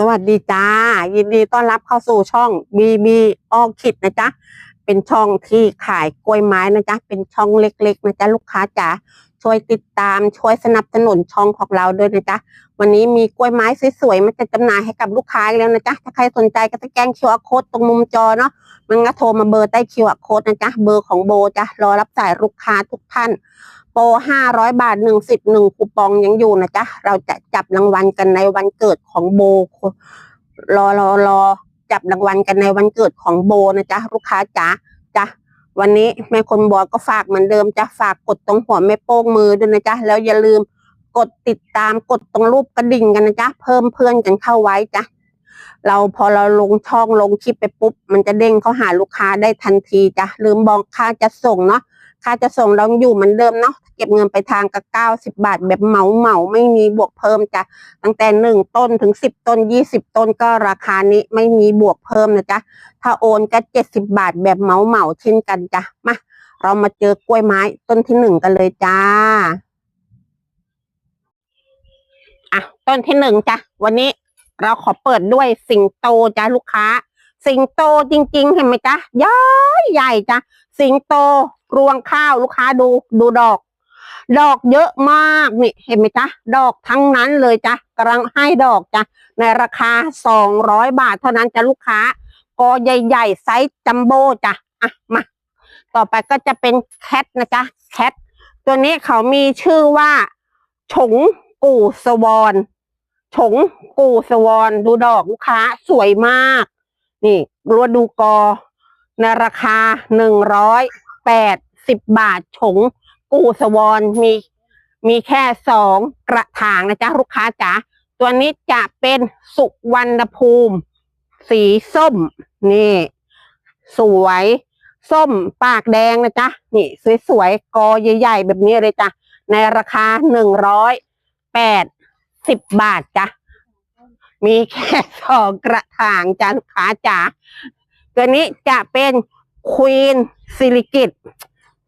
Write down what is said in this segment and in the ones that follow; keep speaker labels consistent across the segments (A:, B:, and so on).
A: สวัสดีจ้า ยินดีต้อนรับเข้าสู่ช่อง BB ออคิดนะจ๊ะ เป็นช่องที่ขายกล้วยไม้นะจ๊ะ เป็นช่องเล็กๆนะจ๊ะลูกค้าจ๋าช่วยติดตามช่วยสนับสนุนช่องของเราด้วยนะจ๊ะ วันนี้มีกล้วยไม้สวยๆมาจะจำหน่ายให้กับลูกค้าแล้วนะจ๊ะ ถ้าใครสนใจก็สแกน QR code ตรงมุมจอเนาะมันก็โทรมาเบอร์ใต้ QR code นะจ๊ะ เบอร์ของโบจ้ะรอรับสายลูกค้าทุกท่าน ปรห้าร้อยบาทหนึ่งสิบหนึ่งคูปองยังอยู่นะจ๊ะ เราจะจับรางวัลกันในวันเกิดของโบ รอรอรอจับรางวัลกันในวันเกิดของโบนะจ๊ะ ลูกค้าจ๋าจ้ะวันนี้แม่คนบัวก็ฝากเหมือนเดิมจะฝากกดตรงหัวแม่โป้งมือด้วยนะจ๊ะ แล้วอย่าลืมกดติดตามกดตรงรูปกระดิ่งกันนะจ๊ะ เพิ่มเพื่อนกันเข้าไว้จ้ะเราพอเราลงช่องลงคลิปไปปุ๊บ มันจะเด้งเข้าหาลูกค้าได้ทันทีจ้ะลืมบอกค่าจะส่งเนาะ ค่าจะส่งเราอยู่เหมือนเดิมเนาะเก็บเงินไปทางกับเก้าสิบบาท แบบเหมาเหมาไม่มีบวกเพิ่มจ้ะตั้งแต่หนึ่งต้นถึงสิบต้นยี่สิบต้นก็ราคานี้ไม่มีบวกเพิ่มนะจ๊ะถ้าโอนก็เจ็ดสิบบาทแบบเหมาเหมาเช่นกันจ้ะมาเรามาเจอกล้วยไม้ต้นที่หนึ่งกันเลยจ้าอะต้นที่หนึ่งจ้ะวันนี้เราขอเปิดด้วยสิงโตจ้ะลูกค้า สิงโตจริง ๆ เห็นไหมจ๊ะย้อยใหญ่จ้ะสิงโต รวงข้าวลูกค้าดูดูดอก ดอกเยอะมากนี่เห็นไหมจ๊ะดอกทั้งนั้นเลยจ้ะกำลังให้ดอกจ้ะในราคาสองร้อยบาทเท่านั้นจ้ะลูกค้ากอใหญ่ๆไซส์จัมโบ้จ้ะอะมาต่อไปก็จะเป็นแคทนะจ๊ะแคทตัวนี้เขามีชื่อว่าฉงกู่สวอนฉงกู่สวอนดูดอกลูกค้าสวยมาก นี่รัวดูกอในราคาหนึ่งร้อย แปดสิบบาทฉงกูสวอนมีมีแค่สองกระถางนะจ๊ะลูกค้าจ๋าตัวนี้จะเป็นสุวรรณภูมิ สีส้ม นี่ สวย ส้มปากแดงนะจ๊ะ นี่ สวยๆ กอใหญ่ๆ แบบนี้เลยจ้ะ ในราคาหนึ่งร้อยแปดสิบบาทจ้ะ มีแค่สองกระถางจ้ะลูกค้าจ๋าตัวนี้จะเป็น ควีนซิลิกิต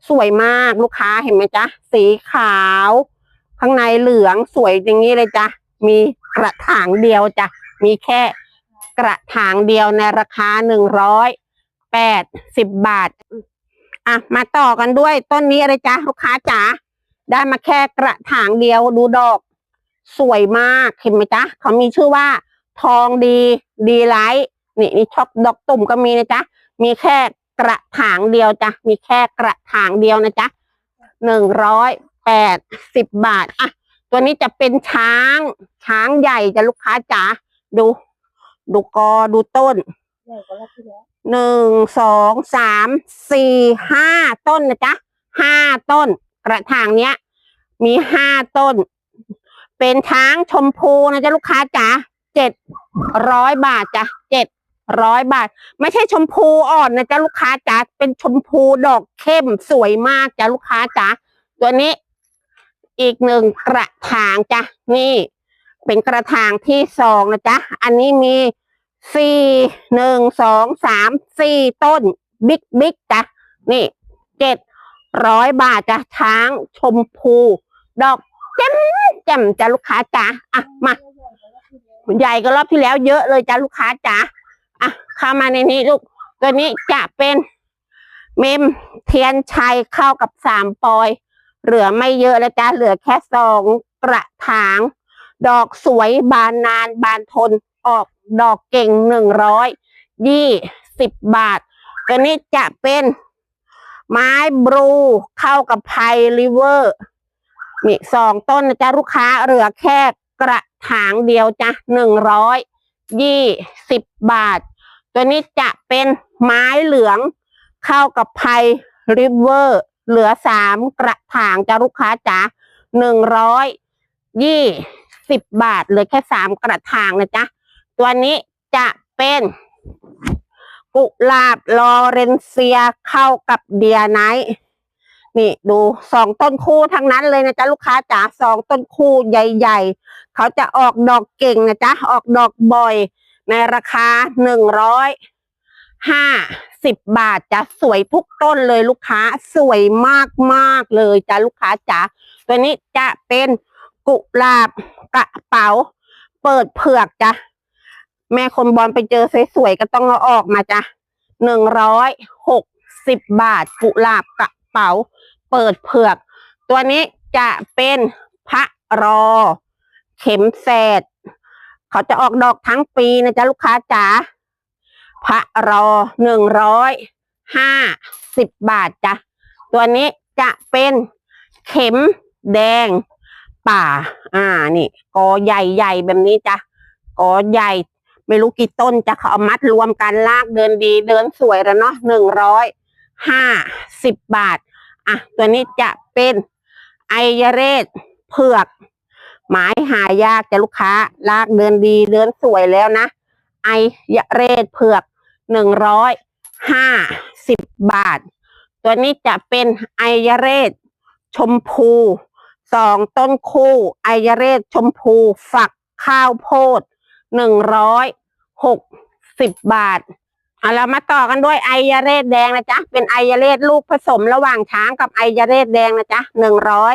A: สวยมากลูกค้าเห็นไหมจ๊ะ สีขาว ข้างในเหลืองสวยอย่างนี้เลยจ้ะ มีกระถางเดียวจ้ะ มีแค่กระถางเดียวในราคาหนึ่งร้อยแปดสิบบาท อะ มาต่อกันด้วยต้นนี้อะไรจ๊ะลูกค้าจ๋าได้มาแค่กระถางเดียวดูดอก สวยมากเห็นไหมจ๊ะเขามีชื่อว่า ทองดีดีไลท์นี่นี่ช็อกดอกตุ่มก็มีนะจ๊ะมีแค่ กระถางเดียวจ้ะมีแค่กระถางเดียวนะจ๊ะหนึ่งร้อยแปดสิบบาทอะตัวนี้จะเป็นช้าง ช้างใหญ่จะลูกค้าจ๋าดู ดูกอดูต้นหนึ่งสองสามสี่ห้าต้นนะจ๊ะห้าต้น กระถางเนี้ย มีห้าต้น เป็นช้างชมพูนะจ๊ะลูกค้าจ๋าเจ็ดร้อยบาทจ้ะเจ็ด ร้อยบาท ไม่ใช่ชมพูอ่อนนะจ๊ะลูกค้าจ๋าเป็นชมพูดอกเข้มสวยมากจ้ะลูกค้าจ๋าตัวนี้ อีกหนึ่งกระถางจ้ะนี่ เป็นกระถางที่สองนะจ๊ะอันนี้มีสี่หนึ่งสองสามสี่ต้น บิ๊กบิ๊กจ้ะนี่เจ็ดร้อยบาทจ้ะช้างชมพู ดอกแจ่มแจ่มจ้ะลูกค้าจ๋าอะมาใหญ่ก็รอบที่แล้วเยอะเลยจ้ะลูกค้าจ๋า อะเข้ามาในนี้ลูก ตัวนี้จะเป็นเมมเทียนชัยเข้ากับสามปอย เหลือไม่เยอะแล้วจ้ะเหลือแค่สองกระถาง ดอกสวยบานนานบานทนออกดอกเก่งหนึ่งร้อยยี่สิบบาท ตัวนี้จะเป็นไม้บลูเข้ากับไพริเวอร์นี่สองต้นนะจ๊ะลูกค้าเหลือแค่กระถางเดียวจ้ะหนึ่งร้อยยี่สิบบาท ตัวนี้จะเป็นไม้เหลืองเข้ากับไพริเวอร์ เหลือสามกระถางจ้ะลูกค้าจ๋าหนึ่งร้อยยี่สิบบาทเหลือแค่สามกระถางนะจ๊ะ ตัวนี้จะเป็นกุหลาบลอเรนเซียเข้ากับเดียไนท์นี่ดูสองต้นคู่ทั้งนั้นเลยนะจ๊ะลูกค้าจ๋าสองต้นคู่ใหญ่ ๆ เขาจะออกดอกเก่งนะจ๊ะออกดอกบ่อย ในราคาหนึ่งร้อยห้าสิบบาทจะสวยทุกต้นเลยลูกค้าสวยมากๆเลยจ้ะลูกค้าจ๋าตัวนี้จะเป็นกุหลาบกระเป๋า เปิดเผือกจ้ะแม่คนบอลไปเจอสวยๆก็ต้องเอาออกมาจ้ะหนึ่งร้อยหกสิบบาทกุหลาบกระเป๋า เปิดเผือก ตัวนี้จะเป็นพระรอ เข็มแสด เขาจะออกดอกทั้งปีนะจ๊ะลูกค้าจ๋าพระรอหนึ่งร้อยห้าสิบบาทจ้ะตัวนี้จะเป็นเข็มแดงป่า อ่านี่กอใหญ่ๆแบบนี้จ้ะกอใหญ่ไม่รู้กี่ต้นจะเขาเอามัดรวมกันลากเดินดีเดินสวยแล้วเนาะหนึ่งร้อยห้าสิบบาท อะ ตัวนี้จะเป็นไอเยเรศเผือก หมายหายากจะลูกค้า ลากเดินดีเดินสวยแล้วนะ ไอยเรศเผือกหนึ่งร้อยห้าสิบบาท ตัวนี้จะเป็นไอยเรศชมพูสองต้นคู่ไอยเรศชมพู ฝักข้าวโพดหนึ่งร้อยหกสิบบาทเอาเรามาต่อกันด้วยไอยเรศแดงนะจ๊ะ เป็นไอยเรศลูกผสมระหว่างช้างกับไอยเรศแดงนะจ๊ะหนึ่งร้อย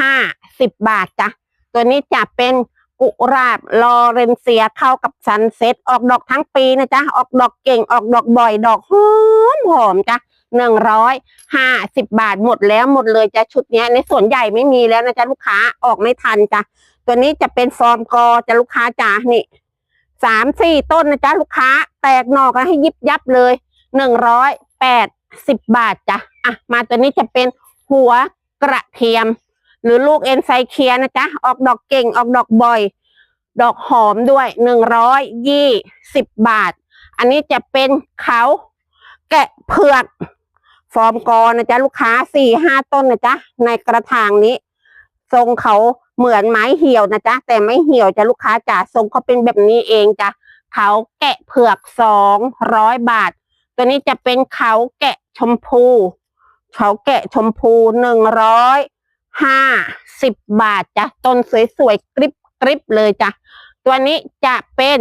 A: ห้าสิบบาทจ้ะ ตัวนี้จะเป็นกุหลาบลอเรนเซียเข้ากับซันเซ็ตออกดอกทั้งปีนะจ๊ะ ออกดอกเก่งออกดอกบ่อยดอกหอมหอมจ้ะหนึ่งร้อยห้าสิบบาทหมดแล้วหมดเลยจ้ะชุดนี้ในส่วนใหญ่ไม่มีแล้วนะจ๊ะลูกค้าออกไม่ทันจ้ะตัวนี้จะเป็นฟอร์มกอจะลูกค้าจ๋านี่สามสี่ต้นนะจ๊ะลูกค้าแตกหนอกให้ยิบยับเลยหนึ่งร้อยแปดสิบบาทจ้ะอะมาตัวนี้จะเป็นหัวกระเทียม หรือลูกเอนไซเคียนะจ๊ะ ออกดอกเก่งออกดอกบ่อย ดอกหอมด้วยหนึ่งร้อยยี่สิบบาท อันนี้จะเป็นเขาแกะเผือก ฟอร์มกอนะจ๊ะ ลูกค้าสี่ห้าต้นนะจ๊ะ ในกระถางนี้ ทรงเขาเหมือนไม้เหี่ยวนะจ๊ะ แต่ไม่เหี่ยวจ้ะลูกค้าจ๋าทรงเขาเป็นแบบนี้เองจ้ะเขาแกะเผือกสองร้อยบาท ตัวนี้จะเป็นเขาแกะชมพูเขาแกะชมพูหนึ่งร้อย ห้าสิบบาทจ้ะต้นสวยๆกริบกริบเลยจ้ะตัวนี้จะเป็น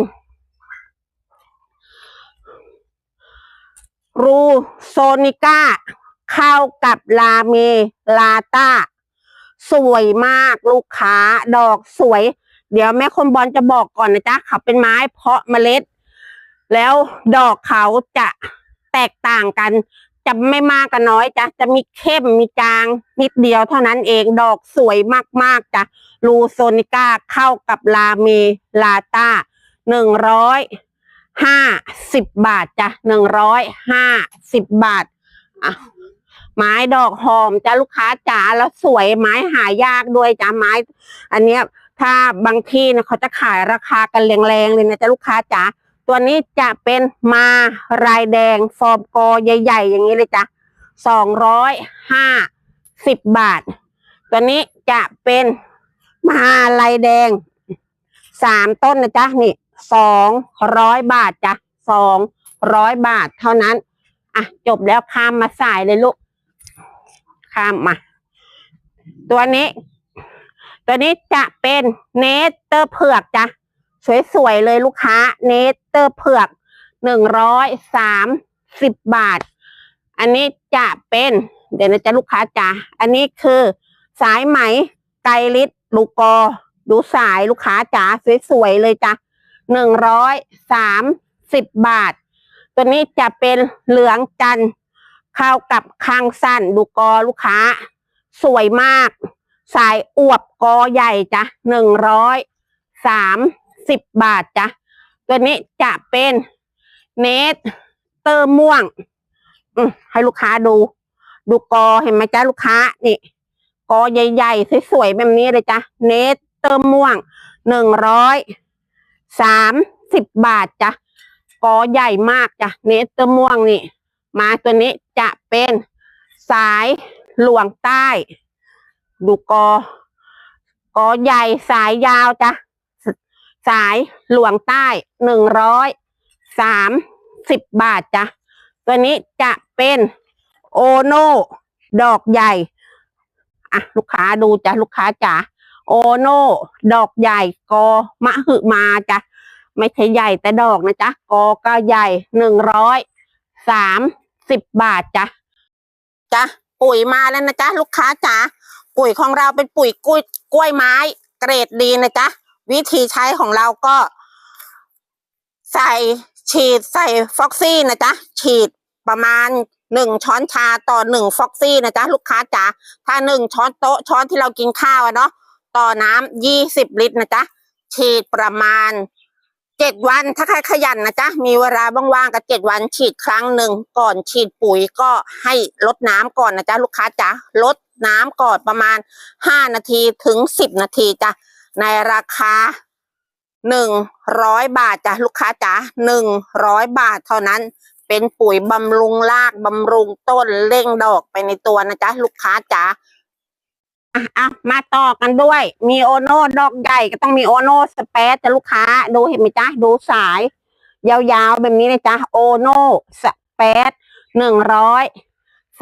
A: รูโซนิก้าเข้ากับลาเมลาตาสวยมากลูกค้าดอกสวย เดี๋ยวแม่คนบอลจะบอกก่อนนะจ๊ะเขาเป็นไม้เพาะเมล็ด แล้วดอกเขาจะแตกต่างกัน จะไม่มากก็น้อยจ้ะจะมีเข้มมีจางนิดเดียวเท่านั้นเองดอกสวยมากๆจ้ะลูโซนิก้าเข้ากับลาเมลาต้าหนึ่งร้อยห้าสิบบาทจ้ะหนึ่งร้อยห้าสิบบาทอะไม้ดอกหอมจ้ะลูกค้าจ๋าแล้วสวยไม้หายากด้วยจ้ะไม้ อันเนี้ยถ้าบางที่นะเขาจะขายราคากันแรงๆเลยนะจ๊ะลูกค้าจ๋า ตัวนี้จะเป็นมารายแดงฟอร์มกอใหญ่ ๆ อย่างนี้เลยจ้ะสองร้อยห้าสิบบาท ตัวนี้จะเป็นมาลายแดงสามต้นนะจ๊ะนี่สองร้อยบาทจ้ะสองร้อยบาทเท่านั้น อะ จบแล้วข้ามมาสายเลยลูก ข้ามมา ตัวนี้ ตัวนี้จะเป็นเนสเตอร์เผือกจ้ะ สวยๆเลยลูกค้า เนเตอร์เผือกหนึ่งร้อยสามสิบบาท อันนี้จะเป็น เดี๋ยวนะจ๊ะลูกค้าจ๋าอันนี้คือ สายไหมไกลิตลูกกอ ดูสายลูกค้าจ๋าสวยๆเลยจ้ะหนึ่งร้อยสามสิบบาท ตัวนี้จะเป็นเหลืองจันเข้ากับคางสั้นดูกอลูกค้า สวยมาก สายอวบกอใหญ่จ้ะหนึ่งร้อยสาม สิบบาทจ้ะตัวนี้จะเป็นเนสเตอร์ม่วงอืให้ลูกค้าดู ดูกอเห็นไหมจ้ะลูกค้านี่กอใหญ่ๆสวยๆแบบนี้เลยจ้ะเนสเตอร์ม่วงหนึ่งร้อยสามสิบบาทจ้ะกอใหญ่มากจ้ะเนสเตอร์ม่วงนี่ มาตัวนี้จะเป็นสายหลวงใต้ ดูกอกอใหญ่สายยาวจ้ะ สายหลวงใต้หนึ่งร้อยสามสิบบาทจ้ะ ตัวนี้จะเป็นโอโนดอกใหญ่ อะ ลูกค้าดูจ้ะ ลูกค้าจ๋าโอโนดอกใหญ่กอมะหึมาจ้ะ ไม่ใช่ใหญ่แต่ดอกนะจ๊ะ กอก็ใหญ่หนึ่งร้อยสามสิบบาทจ้ะจ้ะปุ๋ยมาแล้วนะจ๊ะ ลูกค้าจ๋าปุ๋ยของเราเป็นปุ๋ยกล้วยกล้วยไม้ เกรดดีนะจ๊ะ วิธีใช้ของเราก็ ใส่ฉีดใส่ฟ็อกซี่นะจ๊ะ ฉีดประมาณหนึ่งช้อนชาต่อหนึ่งฟ็อกซี่นะจ๊ะ ลูกค้าจ๋าถ้าหนึ่งช้อนโต๊ะช้อนที่เรากินข้าวอะเนาะต่อน้ำยี่สิบลิตรนะจ๊ะ ฉีดประมาณเจ็ดวันถ้าใครขยันนะจ๊ะ มีเวลาว่างๆก็เจ็ดวันฉีดครั้งหนึ่งก่อนฉีดปุ๋ยก็ให้ลดน้ำก่อนนะจ๊ะ ลูกค้าจ๋าลดน้ำก่อนประมาณห้านาทีถึงสิบนาทีจ้ะ ในราคาหนึ่งร้อยบาทจ้ะลูกค้าจ๋าหนึ่งร้อยบาทเท่านั้น เป็นปุ๋ยบำรุงรากบำรุงต้นเร่งดอกไปในตัวนะจ๊ะลูกค้าจ๋าอะอะมาต่อกันด้วย มีโอโน่ดอกใหญ่ก็ต้องมีโอโน่สเปซจ้ะลูกค้าดูเห็นไหมจ๊ะดูสาย ยาวๆแบบนี้เลยจ้ะโอโน่สเปซหนึ่งร้อย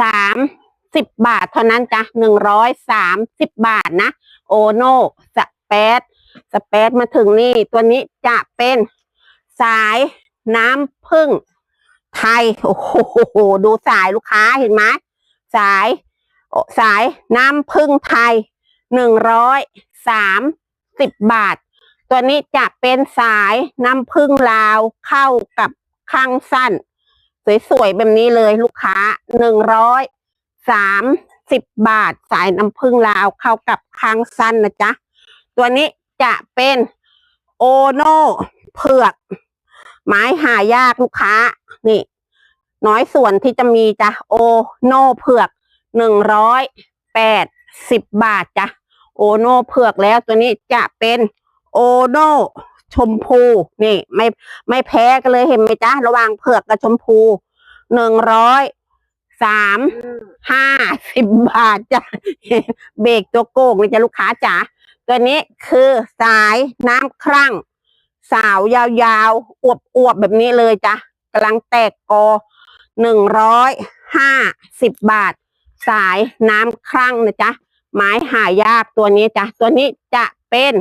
A: สามสิบบาทเท่านั้นจ้ะหนึ่งร้อยสามสิบบาทนะโอโน่ส เปซสเปซมาถึงนี่ ตัวนี้จะเป็นสายน้ำผึ้งไทย โอ้โห ดูสายลูกค้าเห็นไหมสายสายน้ำผึ้งไทยหนึ่งร้อยสามสิบบาท ตัวนี้จะเป็นสายน้ำผึ้งลาวเข้ากับข้างสั้น สวยๆแบบนี้เลยลูกค้าหนึ่งร้อยสามสิบบาท สายน้ำผึ้งลาวเข้ากับข้างสั้นนะจ๊ะ ตัวนี้จะเป็นโอโน่เผือก ไม้หายากลูกค้า นี่ น้อยส่วนที่จะมีจ้ะโอโน่เผือกหนึ่งร้อยแปดสิบบาทจ้ะโอโน่เผือกแล้วตัวนี้จะเป็นโอโน่ชมพูนี่ ไม่ไม่แพ้กันเลยเห็นไหมจ๊ะระหว่างเผือกกับชมพูหนึ่งร้อยสามห้าสิบบาทจ้ะเบรกตัวโกงเลยจ้ะลูกค้าจ๋า ตัวนี้คือสายน้ำครั่ง สาวยาวๆ อวบๆ แบบนี้เลยจ้ะกำลังแตกกอหนึ่งร้อยห้าสิบบาท สายน้ำครั่งนะจ๊ะไม้หายากตัวนี้จ้ะตัวนี้จะเป็น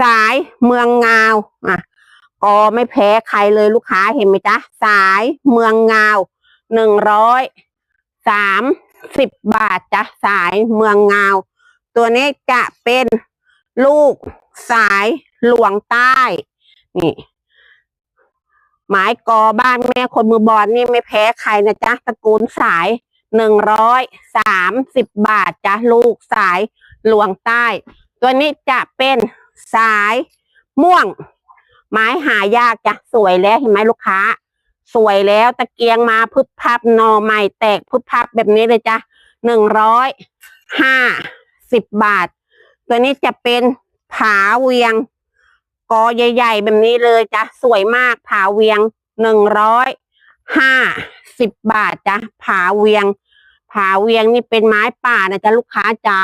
A: สายเมืองงาวอะกอไม่แพ้ใครเลยลูกค้าเห็นไหมจ๊ะสายเมืองงาวหนึ่งร้อยสามสิบบาทจ้ะสายเมืองงาว ตัวนี้จะเป็นลูกสายหลวงใต้ นี่หมายกอบ้านแม่คนมือบอลนี่ไม่แพ้ใครนะจ๊ะตระกูลสายหนึ่งร้อยสามสิบบาทจ้ะลูกสายหลวงใต้ ตัวนี้จะเป็นสายม่วง ไม้หายากจ้ะสวยแล้วเห็นไหมลูกค้า สวยแล้วตะเกียงมาพึบพับนอใหม่แตกพึบพับแบบนี้เลยจ้ะหนึ่งร้อยห้า สิบบาท ตัวนี้จะเป็นผาเวียง กอใหญ่ ๆ แบบนี้เลยจ้ะสวยมากผาเวียงหนึ่งร้อยห้าสิบบาทจ้ะผาเวียง ผาเวียงนี่เป็นไม้ป่านะจ๊ะลูกค้าจ๋า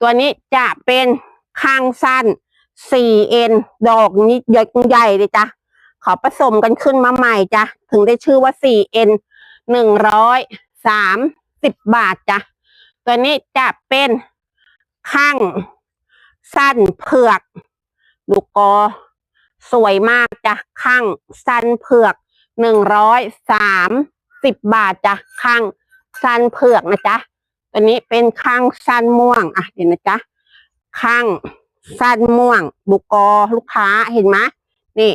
A: ตัวนี้จะเป็นข้างสั้นสี่เอ็นดอกนี้ใหญ่เลยจ้ะขาผสมกันขึ้นมาใหม่จ้ะถึงได้ชื่อว่าสี่เอ็นหนึ่งร้อยสามสิบบาทจ้ะตัวนี้จะเป็น ข้าง สั้นเผือก ดูกอ สวยมากจ้ะข้าง สั้นเผือกหนึ่งร้อยสามสิบบาทจ้ะข้างสั้นเผือกนะจ๊ะตัวนี้เป็นข้างสั้นม่วงอะเดี๋ยวนะจ๊ะข้างสั้นม่วงดูกอลูกค้าเห็นไหมนี่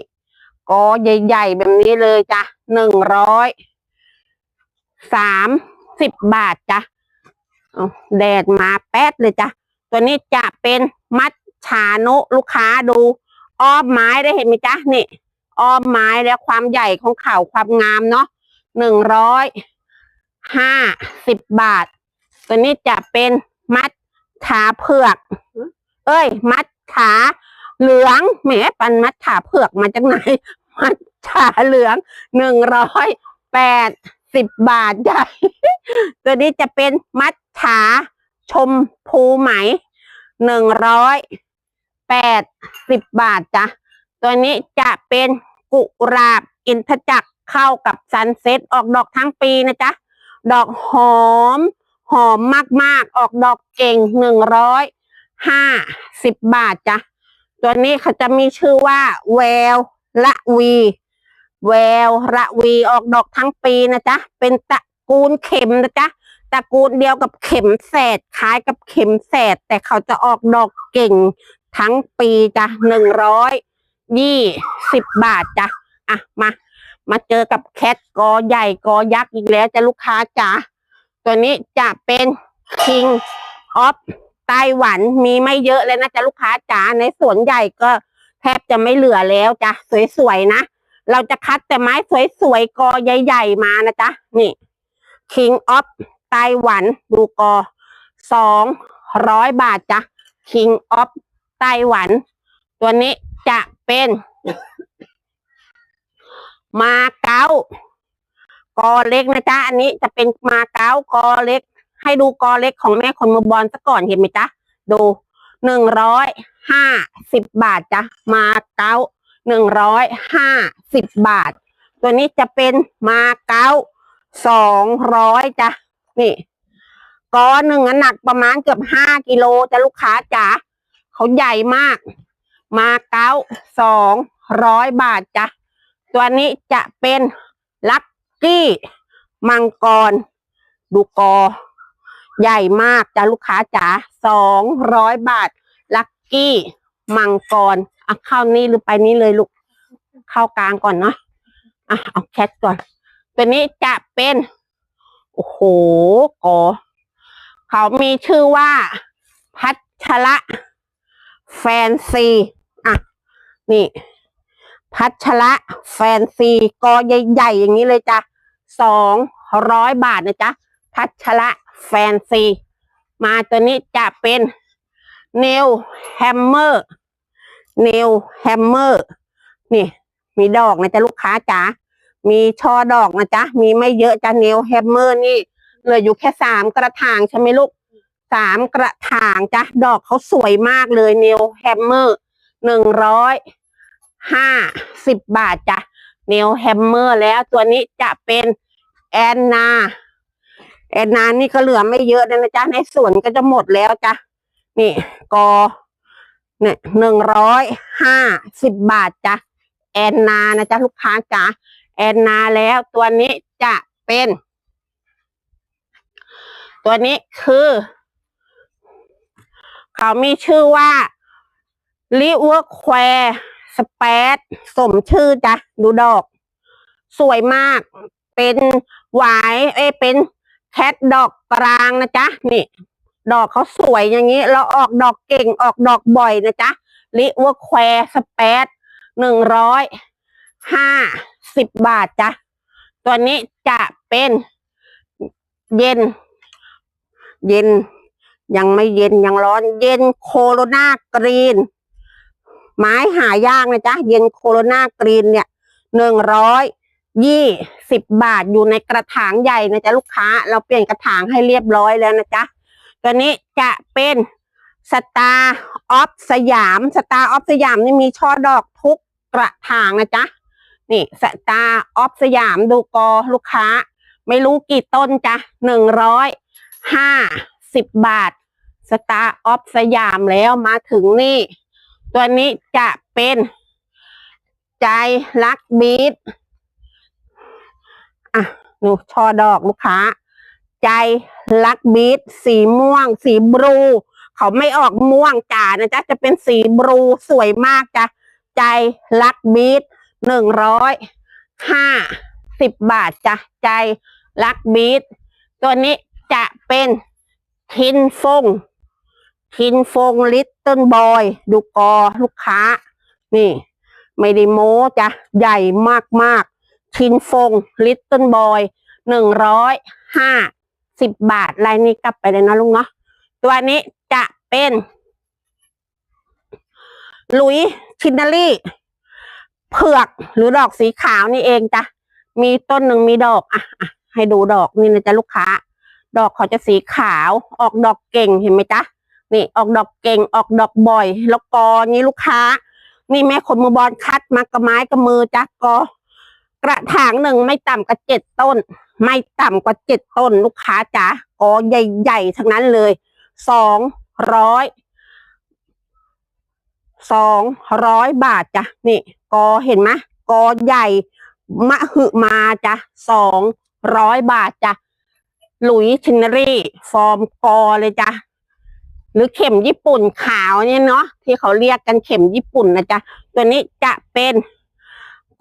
A: กอใหญ่ๆแบบนี้เลยจ้ะหนึ่งร้อยสามสิบบาทจ้ะแดดมาแป๊ดเลยจ้ะ ตัวนี้จะเป็นมัดฉานุลูกค้าดูอ้อมไม้ได้เห็นไหมจ๊ะนี่อ้อมไม้แล้วความใหญ่ของเข่าความงามเนาะหนึ่งร้อยห้าสิบบาท ตัวนี้จะเป็นมัดขาเผือก เอ้ย มัดขาเหลืองแหมปันมัดขาเผือกมาจากไหน มัดขาเหลืองหนึ่งร้อยแปดสิบบาทจ้ะตัวนี้จะเป็นมัดขา ชมพูไหมหนึ่งร้อยแปดสิบบาทจ้ะตัวนี้จะเป็นกุหลาบอินทจักรเข้ากับซันเซ็ตออกดอกทั้งปีนะจ๊ะ ดอกหอม หอมมากๆ ออกดอกเก่งหนึ่งร้อยห้าสิบบาทจ้ะ ตัวนี้เขาจะมีชื่อว่า แววละวี แววละวีออกดอกทั้งปีนะจ๊ะ เป็นตระกูลเข็มนะจ๊ะ ตระกูลเดียวกับเข็มแสดคล้ายกับเข็มแสด แต่เขาจะออกดอกเก่ง ทั้งปีจ้ะหนึ่งร้อยยี่สิบบาทจ้ะอะมา มาเจอกับแคทกอใหญ่กอยักษ์อีกแล้วจะลูกค้าจ๋าตัวนี้จะเป็น King of ไต้หวันมีไม่เยอะเลยนะจ๊ะลูกค้าจ๋าในสวนใหญ่ก็แทบจะไม่เหลือแล้วจ้ะสวยๆนะเราจะคัดแต่ไม้สวยๆกอใหญ่ ๆ มานะจ๊ะนี่ King of ไต้หวันดูกอสองร้อยบาทจ้ะ King of ไต้หวัน ตัวนี้จะเป็น มาเก๊ากอเล็กนะจ๊ะ อันนี้จะเป็นมาเก๊ากอเล็ก ให้ดูกอเล็กของแม่คนมือบอลซะก่อนเห็นไหมจ๊ะ ดูหนึ่งร้อยห้าสิบบาทจ้ะ มาเก๊าหนึ่งร้อยห้าสิบบาท ตัวนี้จะเป็นมาเก๊าสองร้อยจ้ะ นี่ก้อนหนึ่งอะหนักประมาณเกือบห้ากิโลจะลูกค้าจ๋าเขาใหญ่มาก มาเก๊าสองร้อยบาทจ้ะตัวนี้จะเป็นลักกี้มังกร ดูกอ ใหญ่มากจ้ะลูกค้าจ๋าสองร้อยบาท ลักกี้มังกรอะเข้านี่หรือไปนี่เลยลูก เข้ากลางก่อนเนาะอะเอาแคทก่อน ตัวนี้จะเป็น โอ้โหกอเขามีชื่อว่า พัชระแฟนซี อะ นี่ พัชระแฟนซีกอใหญ่ๆอย่างนี้เลยจ้ะสองร้อยบาทนะจ๊ะ พัชระแฟนซี มาตัวนี้จะเป็นเนลแฮมเมอร์เนลแฮมเมอร์นี่ มีดอกนะจ๊ะลูกค้าจ๋า มีช่อดอกนะจ๊ะ มีไม่เยอะจ้ะเนลแฮมเมอร์นี่เหลืออยู่แค่สามกระถางใช่ไหมลูกสามกระถางจ้ะ ดอกเขาสวยมากเลยเนลแฮมเมอร์หนึ่งร้อยห้าสิบบาทจ้ะเนลแฮมเมอร์แล้วตัวนี้จะเป็นแอนนาแอนนานี่ก็เหลือไม่เยอะนะจ๊ะในสวนก็จะหมดแล้วจ้ะนี่กอเนี่ยหนึ่งร้อยห้าสิบบาทจ้ะแอนนานะจ๊ะลูกค้าจ๋า แอนนาแล้วตัวนี้จะเป็น ตัวนี้คือ เขามีชื่อว่าลิเวอร์แควร์สเปดสมชื่อจ้ะ ดูดอก สวยมาก เป็นหวายเอ้เป็นแคทดอกกลางนะจ๊ะ นี่ ดอกเขาสวยอย่างนี้ เราออกดอกเก่งออกดอกบ่อยนะจ๊ะลิเวอร์แควร์สเปดหนึ่งร้อยห้า สิบบาทจ้ะตัวนี้จะเป็นเย็น เย็น ยังไม่เย็นยังร้อน เย็นโคโรนากรีน ไม้หายากนะจ๊ะ เย็นโคโรนากรีนเนี่ยหนึ่งร้อยยี่สิบบาทอยู่ในกระถางใหญ่นะจ๊ะลูกค้า เราเปลี่ยนกระถางให้เรียบร้อยแล้วนะจ๊ะตัวนี้จะเป็นสตาร์ออฟสยาม สตาร์ออฟสยามนี่มีช่อดอกทุกกระถางนะจ๊ะ นี่สตาร์ออฟสยามดูกอลูกค้า ไม่รู้กี่ต้นจ้ะหนึ่งร้อยห้าสิบบาท สตาร์ออฟสยามแล้วมาถึงนี่ ตัวนี้จะเป็นใจรักบีทอะหนูชอดอกลูกค้า ใจรักบีทสีม่วง สีบลู เขาไม่ออกม่วงจ๋านะจ๊ะจะเป็นสีบลูสวยมากจ้ะใจรักบีท หนึ่งร้อยห้าสิบบาทจ้ะใจรักบีทตัวนี้จะเป็นทินฟงทินฟงลิตเติ้ลบอยดูกอลูกค้า นี่ ไม่ได้โม้จ้ะใหญ่มากมากๆทินฟงลิตเติ้ลบอยหนึ่งร้อยห้าสิบบาทลายนี้กลับไปเลยนะลุงเนาะตัวนี้จะเป็น หลุยชินนารี เผือกหรือดอกสีขาวนี่เองจ้ะมีต้นหนึ่งมีดอกอะอะให้ดูดอกนี่นะจ๊ะลูกค้า ดอกเขาจะสีขาวออกดอกเก่งเห็นไหมจ๊ะนี่ออกดอกเก่งออกดอกบ่อย แล้วกอนี้ลูกค้า นี่แม่คนมือบอลคัดมากระไม้กระมือจ้ะกอกระถางหนึ่งไม่ต่ำกว่าเจ็ดต้น ไม่ต่ำกว่าเจ็ดต้นลูกค้าจ๋ากอใหญ่ๆทั้งนั้นเลยสองร้อย สองร้อยบาทจ้ะนี่กอเห็นไหมกอใหญ่มะหึมาจ้ะสองร้อยบาทจ้ะหลุยชินรี่ฟอร์มกอเลยจ้ะหรือเข็มญี่ปุ่นขาวเนี่ยเนาะที่เขาเรียกกันเข็มญี่ปุ่นนะจ๊ะตัวนี้จะเป็น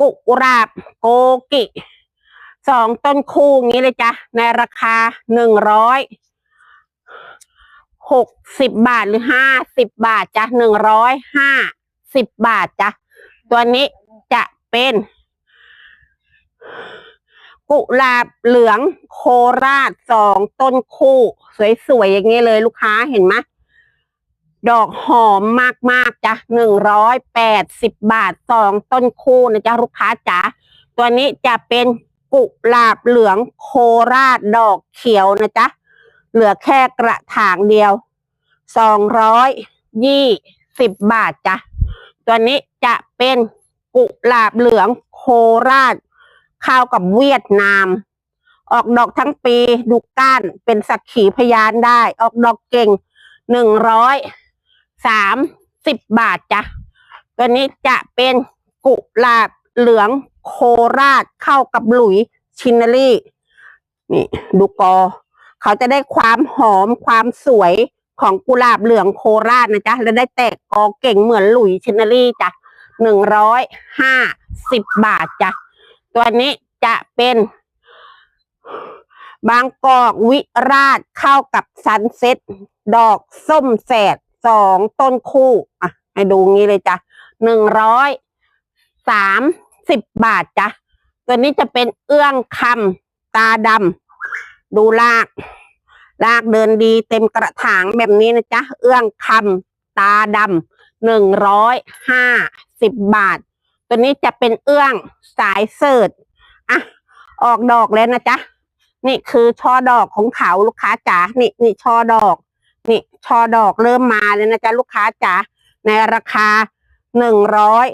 A: กุหลาบโกกิสองต้นคู่งี้เลยจ้ะในราคาหนึ่งร้อย หกสิบบาทหรือห้าสิบบาทจ้ะหนึ่งร้อยห้าสิบบาทจ้ะตัวนี้จะเป็น กุหลาบเหลืองโคราชสองต้นคู่ สวยๆอย่างนี้เลยลูกค้าเห็นไหมดอกหอมมากๆจ้ะหนึ่งร้อยแปดสิบบาทสองต้นคู่นะจ๊ะลูกค้าจ๋าตัวนี้จะเป็นกุหลาบเหลืองโคราชดอกเขียวนะจ๊ะ เหลือแค่กระถางเดียวสองร้อยยี่สิบบาทจ้ะ ตัวนี้จะเป็นกุหลาบเหลืองโคราชเข้ากับเวียดนาม ออกดอกทั้งปีดูก้านเป็นสักขีพยานได้ ออกดอกเก่งหนึ่งร้อยสามสิบบาทจ้ะ ตัวนี้จะเป็นกุหลาบเหลืองโคราชเข้ากับหลุยชินเนอรี่นี่ ดูกอ เขาจะได้ความหอมความสวยของกุหลาบเหลืองโคราชนะจ๊ะ และได้แตกกอเก่งเหมือนหลุยชินเนอรี่จ้ะหนึ่งร้อยห้าสิบบาทจ้ะ ตัวนี้จะเป็นบางกอกวิราชเข้ากับซันเซ็ตดอกส้มแสดสองต้นคู่อะให้ดูงี้เลยจ้ะหนึ่งร้อยสามสิบบาทจ้ะ ตัวนี้จะเป็นเอื้องคำตาดำ ดูลาก ลากเดินดีเต็มกระถางแบบนี้นะจ๊ะ เอื้องคำตาดำหนึ่งร้อยห้าสิบบาท ตัวนี้จะเป็นเอื้องสายเสิร์ชอะ ออกดอกแล้วนะจ๊ะ นี่คือช่อดอกของเขาลูกค้าจ๋า นี่นี่ช่อดอก นี่ช่อดอกเริ่มมาเลยนะจ๊ะลูกค้าจ๋า ในราคาหนึ่งร้อย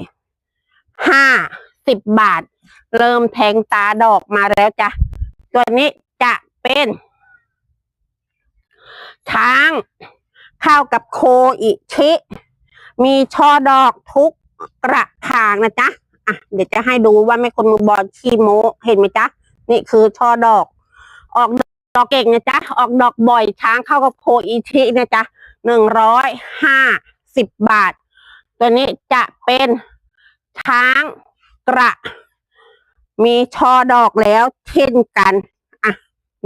A: ห้าสิบบาท เริ่มแทงตาดอกมาแล้วจ้ะ ตัวนี้ เป็น ช้างเข้ากับโคอิชิ มีช่อดอกทุกกระถางนะจ๊ะอะเดี๋ยวจะให้ดูว่าไม่คนมือบอลขี้โมเห็นไหมจ๊ะ นี่คือช่อดอก ออกดอกเก่งนะจ๊ะ ออกดอกบ่อยช้างเข้ากับโคอิชินะจ๊ะหนึ่งร้อยห้าสิบบาท ตัวนี้จะเป็นช้างกระ มีช่อดอกแล้วเช่นกัน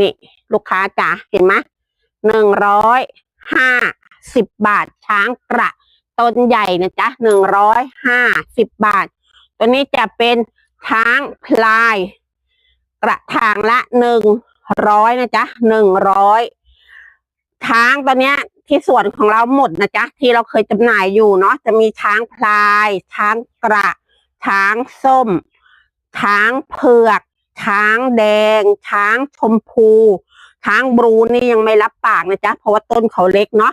A: นี่ ลูกค้าจ๋าเห็นไหมหนึ่งร้อยห้าสิบบาทช้างกระต้นใหญ่นะจ๊ะหนึ่งร้อยห้าสิบบาท ตัวนี้จะเป็นช้างพลาย กระถางละหนึ่งร้อยนะจ๊ะหนึ่งร้อยช้างตัวเนี้ยที่สวนของเราหมดนะจ๊ะที่เราเคยจำหน่ายอยู่เนาะจะมีช้างพลาย ช้างกระ ช้างส้ม ช้างเผือก ช้างแดง ช้างชมพู ช้างบรูนี่ยังไม่รับปากนะจ๊ะ เพราะว่าต้นเขาเล็กเนาะ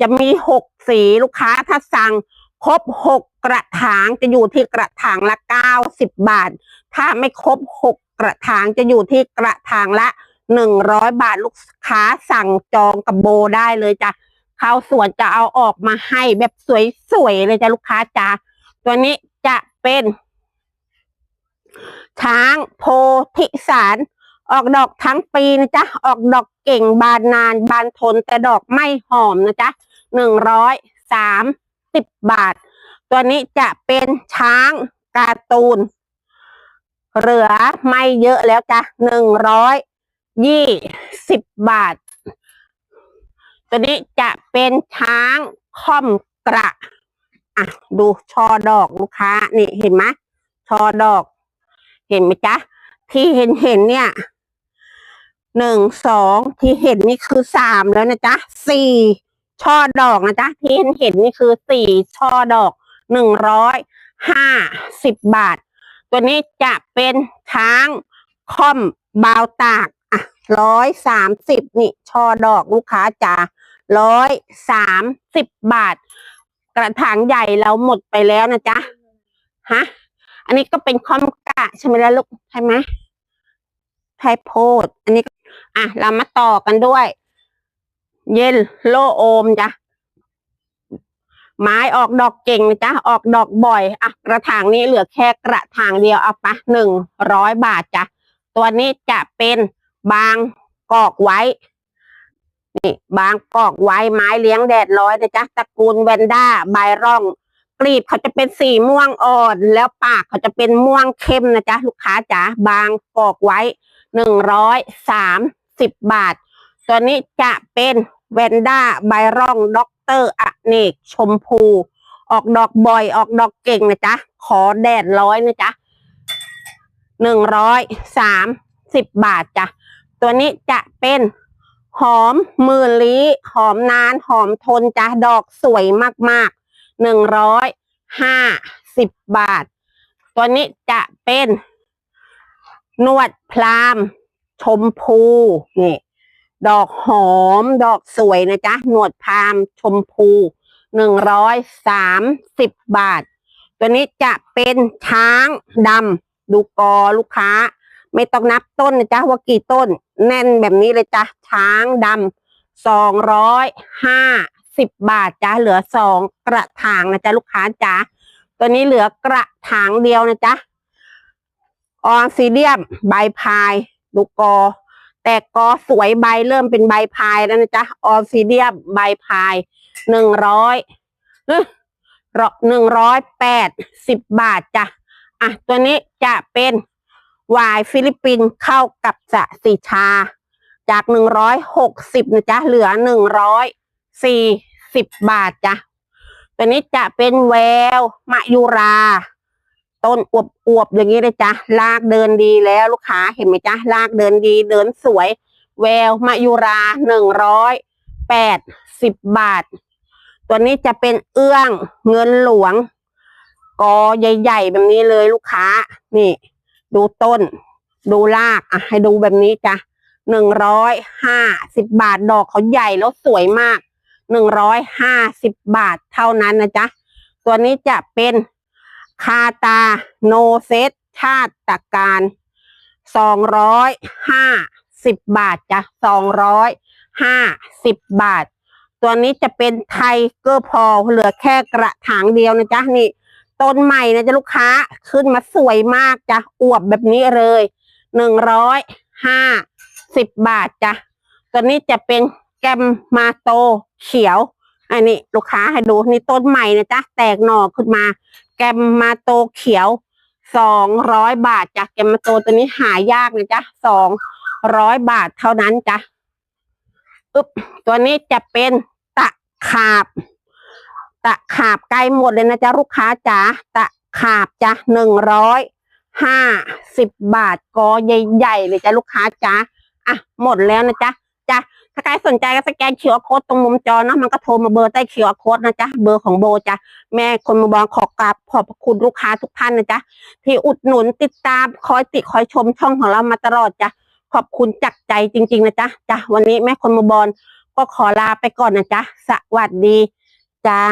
A: จะมีหกสีลูกค้าถ้าสั่งครบหกกระถางจะอยู่ที่กระถางละเก้าสิบบาท ถ้าไม่ครบหกกระถางจะอยู่ที่กระถางละหนึ่งร้อยบาทลูกค้าสั่งจองกับโบได้เลยจ้ะเขาสวนจะเอาออกมาให้แบบสวยๆเลยจ้ะลูกค้าจ้าตัวนี้จะเป็น ช้างโพธิสาร ออกดอกทั้งปีนะจ๊ะ ออกดอกเก่งบานนานบานทนแต่ดอกไม่หอมนะจ๊ะหนึ่งร้อยสามสิบบาท ตัวนี้จะเป็นช้างการ์ตูน เหลือไม่เยอะแล้วจ้ะหนึ่งร้อยยี่สิบบาท ตัวนี้จะเป็นช้างค่อมกระ อะ ดูช่อดอกลูกค้า นี่เห็นไหมช่อดอก เห็นไหมจ๊ะ ที่เห็นเห็นเนี่ยหนึ่งสองที่เห็นนี่คือสามแล้วนะจ๊ะสี่ช่อดอกนะจ๊ะที่เห็นเห็นนี่คือสี่ช่อดอกหนึ่งร้อยห้าสิบบาท ตัวนี้จะเป็นช้างค่อมบาวตากอะร้อยสามสิบนี่ช่อดอกลูกค้าจ๋าร้อยสามสิบบาท กระถางใหญ่เราหมดไปแล้วนะจ๊ะฮะ อันนี้ก็เป็นคอมกะใช่ไหมล่ะลูกใช่ไหมไทยโพด อันนี้อะเรามาต่อกันด้วย เยลโลโอมจ้ะไม้ออกดอกเก่งนะจ๊ะออกดอกบ่อยอะกระถางนี้เหลือแค่กระถางเดียวเอาปะหนึ่งร้อยบาทจ้ะตัวนี้จะเป็นบางกอกไว้ นี่ บางกอกไว้ไม้เลี้ยงแดดร้อยนะจ๊ะตระกูลแวนด้าใบร่อง กลีบเขาจะเป็นสีม่วงอ่อน แล้วปากเขาจะเป็นม่วงเข้มนะจ๊ะลูกค้าจ๋าบางกอกไว้หนึ่งร้อยสามสิบบาท ตัวนี้จะเป็นแวนด้าใบร่องด็อกเตอร์อเนกชมพู ออกดอกบ่อยออกดอกเก่งนะจ๊ะ ขอแดดร้อยนะจ๊ะหนึ่งร้อยสามสิบบาทจ้ะ ตัวนี้จะเป็นหอมมือลีหอมนานหอมทนจ้ะ ดอกสวยมาก หนึ่งร้อยห้าสิบบาท ตัวนี้จะเป็น นวดพรามชมพูนี่ดอกหอม ดอกสวยนะจ๊ะ หนวดพรามชมพูหนึ่งร้อยสามสิบบาท ตัวนี้จะเป็นช้างดำดูกอลูกค้า ไม่ต้องนับต้นนะจ๊ะว่ากี่ต้น แน่นแบบนี้เลยจ้ะ ช้างดำสองร้อยห้า สิบบาทจ้ะเหลือสองกระถางนะจ๊ะลูกค้าจ๋าตัวนี้เหลือกระถางเดียวนะจ๊ะออนซีเดียมใบพายดูกอ แต่กอสวยใบเริ่มเป็นใบพายแล้วนะจ๊ะออซีเดียมใบพายหนึ่งร้อยหนึ่งร้อยแปดสิบบาทจ้ะอะตัวนี้จะเป็นวายฟิลิปปินเข้ากับสะสีชา จากหนึ่งร้อยหกสิบนะจ๊ะเหลือหนึ่งร้อยสี่ สิบบาทจ้ะตัวนี้จะเป็นแววมะยุรา ต้นอวบอวบๆอย่างนี้เลยจ้ะลากเดินดีแล้วลูกค้าเห็นไหมจ๊ะลากเดินดีเดินสวย แววมะยุราหนึ่งร้อยแปดสิบบาท ตัวนี้จะเป็นเอื้องเงินหลวง กอใหญ่ๆแบบนี้เลยลูกค้า นี่ ดูต้น ดูรากอะให้ดูแบบนี้จ้ะหนึ่งร้อยห้าสิบบาทดอกเขาใหญ่แล้วสวยมาก หนึ่งร้อยห้าสิบบาทเท่านั้นนะจ๊ะ ตัวนี้จะเป็นคาตาโนเซตชาติตการสองร้อยห้าสิบบาทจ้ะสองร้อยห้าสิบบาท ตัวนี้จะเป็นไทเกอร์พอลเหลือแค่กระถางเดียวนะจ๊ะนี่ต้นใหม่นะจ๊ะลูกค้าขึ้นมาสวยมากจ้ะอวบแบบนี้เลยหนึ่งร้อยห้าสิบบาทจ้ะตัวนี้จะเป็น แกมมาโตเขียว อันนี้ลูกค้าให้ดูนี่ต้นใหม่นะจ๊ะแตกหน่อขึ้นมา แกมมาโตเขียวสองร้อยบาทจ้ะแกมมาโตตัวนี้หายากนะจ๊ะสองร้อยบาทเท่านั้นจ้ะอึ๊บตัวนี้จะเป็นตะขาบ ตะขาบใกล้หมดเลยนะจ๊ะลูกค้าจ๋าตะขาบจ้ะหนึ่งร้อยห้าสิบบาทกอใหญ่ๆเลยจ้ะลูกค้าจ๋าอะหมดแล้วนะจ๊ะจ้ะ ถ้าใครสนใจก็สแกนเขียวโค้ดตรงมุมจอเนาะมันก็โทรมาเบอร์ใต้เขียวโค้ดนะจ๊ะเบอร์ของโบจ้ะแม่คนมือบอลขอกราบขอบคุณลูกค้าทุกท่านนะจ๊ะที่อุดหนุนติดตามคอยติคอยชมช่องของเรามาตลอดจ้ะขอบคุณจากใจจริง ๆ นะจ๊ะจ้ะวันนี้แม่คนมือบอลก็ขอลาไปก่อนนะจ๊ะสวัสดีจ้า